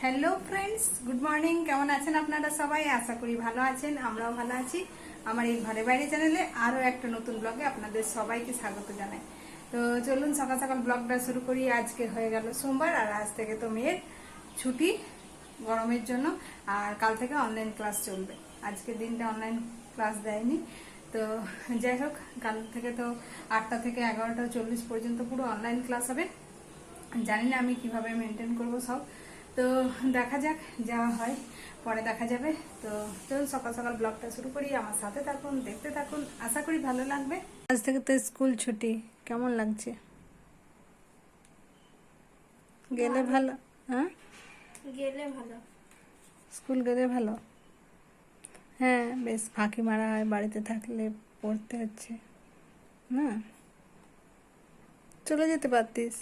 Hello friends good morning কেমন আছেন আপনারা সবাই? আশা করি ভালো আছেন, আমরাও ভালো আছি। আমার এই ঘরে বাইরে চ্যানেলে আরও একটা নতুন ব্লগে আপনাদের সবাইকে স্বাগত জানাই। তো চলুন, সকাল সকাল ব্লগটা শুরু করি। আজকে হয়ে গেল সোমবার, আর আজ থেকে তো মেয়ের ছুটি গরমের জন্য, আর কাল থেকে অনলাইন ক্লাস চলবে। আজকে দিনটা অনলাইন ক্লাস দেয়নি। তো যাই হোক, কাল থেকে তো আটটা থেকে এগারোটা চল্লিশ পর্যন্ত পুরো অনলাইন ক্লাস হবে। জানি না আমি কীভাবে মেনটেন করব সব। তো দেখা যাক যা হয়। পরে দেখা যাবে। তো চলুন সকাল সকাল ব্লগটা শুরু করি। আমার সাথে থাকুন দেখতে থাকুন। আশা করি ভালো লাগবে। আজ থেকে তো স্কুল ছুটি। কেমন লাগছে? গেলে ভালো হ্যাঁ? গেলে ভালো। স্কুল গেলে ভালো? হ্যাঁ বেশ ফাঁকি মারা হয় বাড়িতে থাকলে পড়তে হচ্ছে। না? চলে যেতে পারতিস।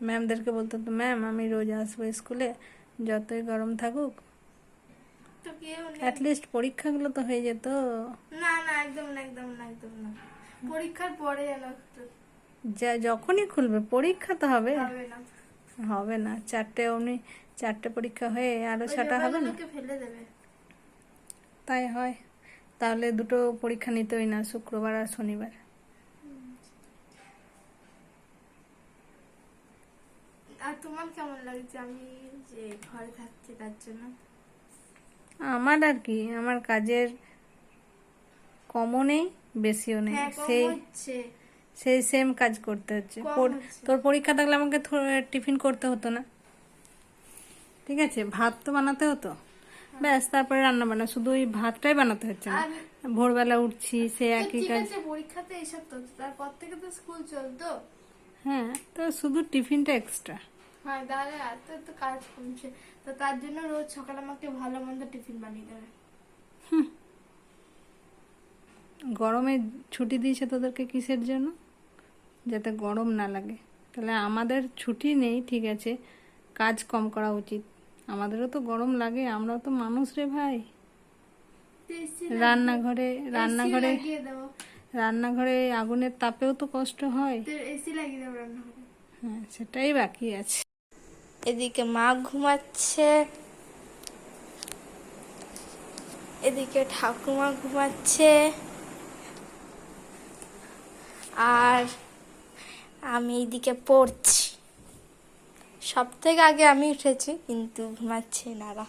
ম্যামদেরকে বলতো তো ম্যাম আমি রোজ আসব স্কুলে যতই গরম থাকুক। অ্যাটলিস্ট পরীক্ষাগুলো তো হয়ে যেত। না না একদম না একদম না একদম না। পরীক্ষার পরে যা যখনই খুলবে পরীক্ষা তো হবে। হবে না। চারটে অমনি চারটে পরীক্ষা হয়ে আরও ছটা হবে না? তাই হয়। তাহলে দুটো পরীক্ষা নিতেই না শুক্রবার আর শনিবার আর তোমার কেমন লাগছে? আমি যে ঘরে থাকছি তার জন্য। আমার আর কি আমার কাজের কমও নেই বেশিও নেই। হ্যাঁ সেই সেই সেম কাজ করতে হচ্ছে। তোর পরীক্ষা থাকলে আমাকে টিফিন করতে হতো না। ঠিক আছে ভাত তো বানাতে হতো। ব্যাস তারপরে রান্না বান্না। শুধু ওই ভাতটাই বানাতে হচ্ছে না। ভোরবেলা উঠছি সে একই কাজ। পরীক্ষাতে এসব তো তারপর থেকে তো স্কুল চলতো। হ্যাঁ তো শুধু টিফিনটা এক্সট্রা হ্যাঁ তাহলে আর তো কাজ কমছে। তো তার জন্য রোজ সকালে আমাকে ভালো মন্দ টিফিন বানিয়ে দেবে। গরমে ছুটি দিয়েছে তোদেরকে কিসের জন্য? যাতে গরম না লাগে। তাহলে আমাদের ছুটি নেই ঠিক আছে। কাজ কম করা উচিত। আমাদেরও তো গরম লাগে আমরাও তো মানুষ রে ভাই। রান্নাঘরে রান্নাঘরে রান্নাঘরে আগুনের তাপেও তো কষ্ট হয়। এসি লাগিয়ে দেবো রান্নাঘরে। হ্যাঁ সেটাই বাকি আছে। এদিকে মা ঘুমাচ্ছে। এদিকে ঠাকুমা ঘুমাচ্ছে। আর আমি এদিকে পড়ছি। সব থেকে আগে আমি উঠেছি, কিন্তু ঘুমাচ্ছে নারা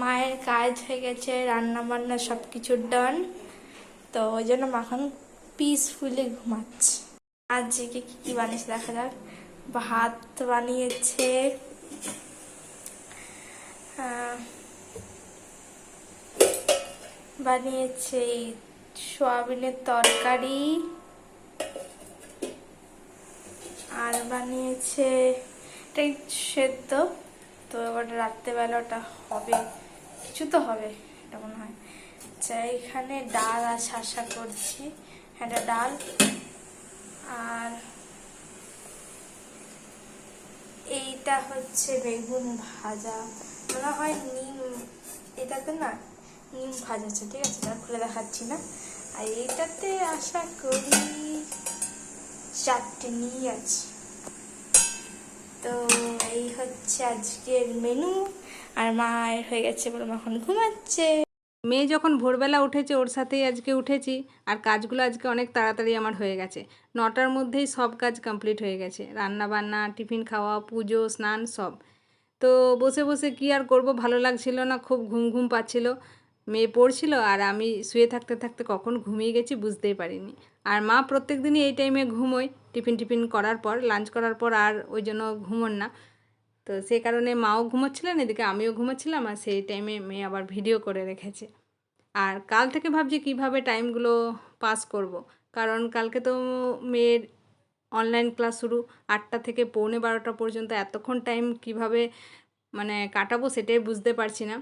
মায়ের কাজ হয়ে গেছে রান্না বান্না সব কিছু ডান তো ওই জন্য মা এখন পিসফুলি ঘুমাচ্ছে আজকে কি কি বানিয়েছে দেখা যাক। ভাত বানিয়েছে। বানিয়েছে সোয়াবিনের তরকারি। আর বানিয়েছে এটাই সেদ্ধ? তো এবার রাত্রেবেলা ওটা হবে। কিছু তো হবে, এটা মনে হয়। আচ্ছা এখানে ডাল আর শাসা করছি। হ্যাঁ ডাল। আর এইটা হচ্ছে বেগুন ভাজা। মনে হয় নিম এটাতে না, নিম ভাজা আছে, ঠিক আছে এটা খুলে দেখাচ্ছি না। আর এইটাতে আশা করি চাটনি আছে। তো এই হচ্ছে আজকের মেনু আর মায়ের হয়ে গেছে বলে মা এখন ঘুমাচ্ছে। মেয়ে যখন ভোরবেলা উঠেছে, ওর সাথেই আজকে উঠেছি আর কাজগুলো আজকে অনেক তাড়াতাড়ি আমার হয়ে গেছে। নটার মধ্যেই সব কাজ কমপ্লিট হয়ে গেছে। রান্না বান্না টিফিন খাওয়া, পুজো, স্নান সব। তো বসে বসে কি আর করব, ভালো লাগছিল না, খুব ঘুম ঘুম পাচ্ছিল। মেয়ে পড়ছিল আর আমি শুয়ে থাকতে থাকতে কখন ঘুমিয়ে গেছি বুঝতেই পারিনি। আর মা প্রত্যেক দিনই এই টাইমে ঘুমোয়। টিফিন টিফিন করার পর লাঞ্চ করার পর আর ওই জন্য ঘুমোন না। তো সেই কারণে মাও ঘুমোচ্ছিলেন, এদিকে আমিও ঘুমোচ্ছিলাম আর সেই টাইমে মেয়ে আবার ভিডিও করে রেখেছে। আর কাল থেকে ভাবছি কীভাবে টাইমগুলো পাস করব। কারণ কালকে তো মেয়ের অনলাইন ক্লাস শুরু, আটটা থেকে পৌনে বারোটা পর্যন্ত এতক্ষণ টাইম কীভাবে মানে কাটাবো সেটাই বুঝতে পারছি না।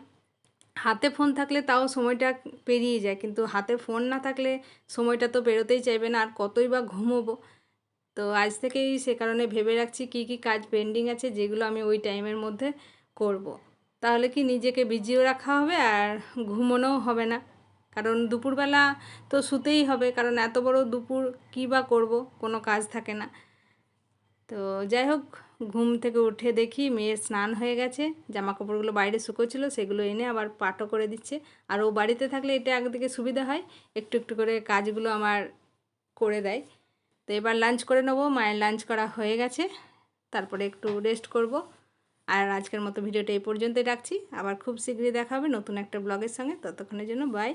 হাতে ফোন থাকলে তাও সময়টা পেরিয়ে যায়, কিন্তু হাতে ফোন না থাকলে সময়টা তো পেরোতেই চাইবে না, আর কতই বা ঘুমোবো। তো আজ থেকেই সে কারণে ভেবে রাখছি কি কি কাজ পেন্ডিং আছে যেগুলো আমি ওই টাইমের মধ্যে করব। তাহলে কি নিজেকে বিজিও রাখা হবে আর ঘুমোনোও হবে না। কারণ দুপুরবেলা তো শুতেই হবে, কারণ এত বড় দুপুর কী বা করব, কোনো কাজ থাকে না। তো যাই হোক, ঘুম থেকে উঠে দেখি মেয়ের স্নান হয়ে গেছে জামা কাপড়গুলো বাইরে শুকোচ্ছিলো, সেগুলো এনে আবার পাটও করে দিচ্ছে। আর ও বাড়িতে থাকলে এটা একদিকে সুবিধা হয়, একটু একটু করে কাজগুলো আমার করে দেয়। তো এবার লাঞ্চ করে নেব। মায়ের লাঞ্চ করা হয়ে গেছে। তারপরে একটু রেস্ট করব। আর আজকের মতো ভিডিওটা এই পর্যন্তই রাখছি। আবার খুব শীঘ্রই দেখা হবে নতুন একটা ব্লগের সঙ্গে। ততক্ষণের জন্য বাই